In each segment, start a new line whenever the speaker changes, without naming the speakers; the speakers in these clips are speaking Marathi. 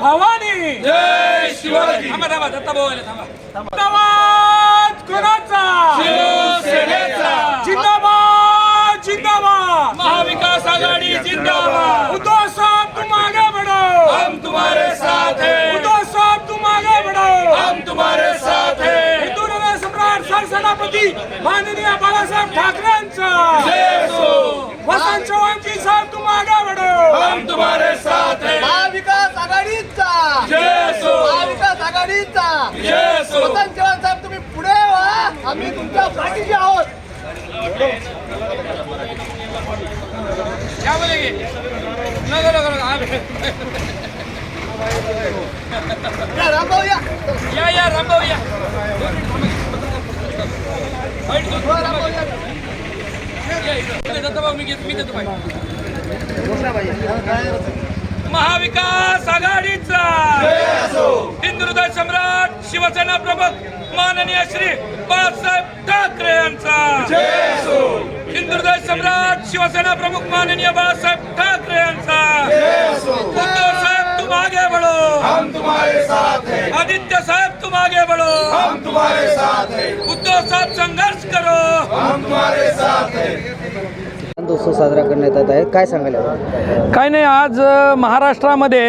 भवानी!
जय शिवाजी!
थांबा थांबा दत्ता भाऊ थांबा. जिंदाबाद कोणाचा?
शिवसेनेचा.
जिंदाबाद जिंदाबाद.
महाविकास आघाडी जिंदाबाद.
उद्धव साहब तुम आगे बढ़ो.
हम तुम्हारे साथ हैं.
उद्धव साहब तुम आगे बढ़ो.
हम तुम्हारे साथ हैं.
हिंदू हृदय सम्राट सरसेनापती माननीय बाळासाहेब ठाकरेंचा. वसंत चव्हाणजी साहेब तुम आगे बढ़ो
हम तुम्हारे साथ हैं
महाविकास आघाडीचा
जय हो
महाविकास
हो
वसंत चव्हाण साहेब तुम्ही पुढे व्हा आम्ही तुमच्या पाठीशी आहोत.
क्या बोलेंगे नको आम्ही-
या, रामभाऊ या
या या रामभाऊ या
हो,
मी घेतो मी देतो बाई. महाविकास आघाडीचा हिंदू हृदय सम्राट शिवसेना प्रमुख माननीय श्री बाळासाहेब ठाकरे यांचा. हिंदू हृदय सम्राट शिवसेना प्रमुख माननीय बाळासाहेब ठाकरे यांचा. उद्धव साहेब तुम आगे बढ़ो
हम तुम्हारे साथ हैं
आदित्य साहेब तुम आगे बढ़ो
हम तुम्हारे साथ हैं
उद्धव साहेब संघर्ष करो.
हम तुम्हारे साथ हैं
उत्सव साजरा करण्यात येत आहे काय सांगायला
काही नाही आज महाराष्ट्रामध्ये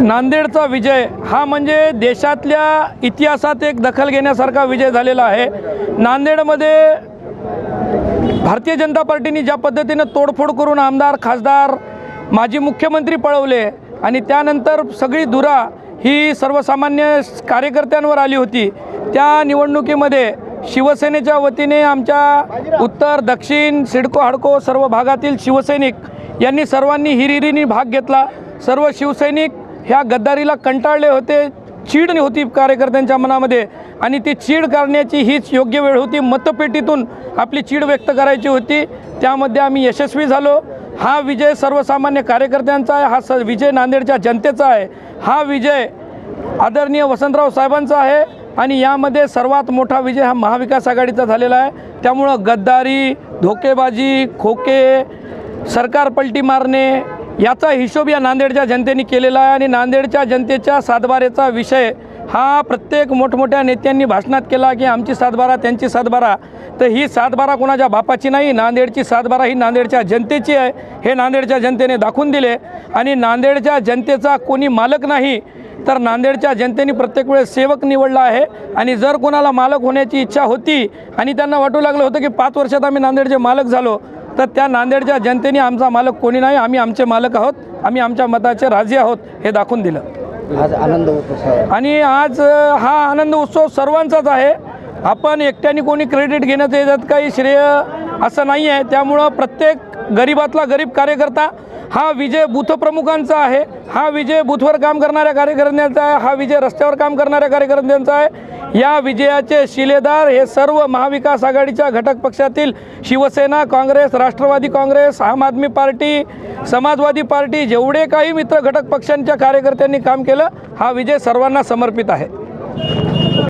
नांदेडचा विजय. हा म्हणजे देशातल्या इतिहासात एक दखल घेण्यासारखा विजय झालेला आहे. नांदेडमध्ये भारतीय जनता पार्टीने ज्या पद्धतीनं तोडफोड करून आमदार खासदार माजी मुख्यमंत्री पळवले आणि त्यानंतर सगळी धुरा ही सर्वसामान्य कार्यकर्त्यांवर आली होती. त्या निवडणुकीमध्ये शिवसेनेच्या वतीने आमच्या उत्तर दक्षिण सिडको हाडको सर्व भागातील शिवसैनिक यांनी सर्वांनी हिरिरीने भाग घेतला. सर्व शिवसैनिक ह्या गद्दारीला कंटाळले होते चीड होती कार्यकर्त्यांच्या मनामध्ये आणि ती चीड करण्याची हीच योग्य वेळ होती. मतपेटीतून आपली चीड व्यक्त करायची होती. त्यामध्ये आम्ही यशस्वी झालो. हा विजय सर्वसामान्य कार्यकर्त्यांचा आहे. हा स विजय नांदेडच्या जनतेचा आहे. हा विजय आदरणीय वसंतराव साहेबांचा आहे आणि यामध्ये सर्वात मोठा विजय हा महाविकास आघाडीचा झालेला आहे. त्यामुळं गद्दारी धोकेबाजी खोके सरकार पलटी मारणे याचा हिशोब या नांदेडच्या जनतेने केलेला आहे आणि नांदेडच्या जनतेच्या सातबारेचा विषय हा प्रत्येक मोठमोठ्या नेत्यांनी भाषणात केला की आमची सातबारा त्यांची सातबारा. तर ही सातबारा कोणाच्या बापाची नाही नांदेडची सातबारा ही नांदेडच्या जनतेची आहे हे नांदेडच्या जनतेने दाखवून दिले. आणि नांदेडच्या जनतेचा कोणी मालक नाही तर नांदेडच्या जनतेने प्रत्येक वेळेस सेवक निवडला आहे. आणि जर कोणाला मालक होण्याची इच्छा होती आणि त्यांना वाटू लागलं होतं की पाच वर्षात आम्ही नांदेडचे मालक झालो तर त्या नांदेडच्या जनतेने आमचा मालक कोणी नाही आम्ही आमचे मालक आहोत आम्ही आमच्या मताचे राजे आहोत हे दाखवून दिलं.
आज आनंद उत्सव.
आणि आज हा आनंद उत्सव सर्वांचाच आहे. आपण एकट्याने कोणी क्रेडिट घेण्याचं याच्यात काही श्रेय असं नाही आहे त्यामुळं प्रत्येक गरीबातला गरीब कार्यकर्ता हा विजय बूथप्रमुखांचा आहे. हा विजय बूथवर काम करणाऱ्या कार्यकर्त्यांचा आहे. हा विजय रस्त्यावर काम करणाऱ्या कार्यकर्त्यांचा आहे. या विजयाचे शिलेदार हे सर्व महाविकास आघाडीच्या घटक पक्षातील शिवसेना काँग्रेस राष्ट्रवादी काँग्रेस आम आदमी पार्टी समाजवादी पार्टी जेवढे काही मित्र घटक पक्षांच्या कार्यकर्त्यांनी काम केलं हा विजय सर्वांना समर्पित आहे.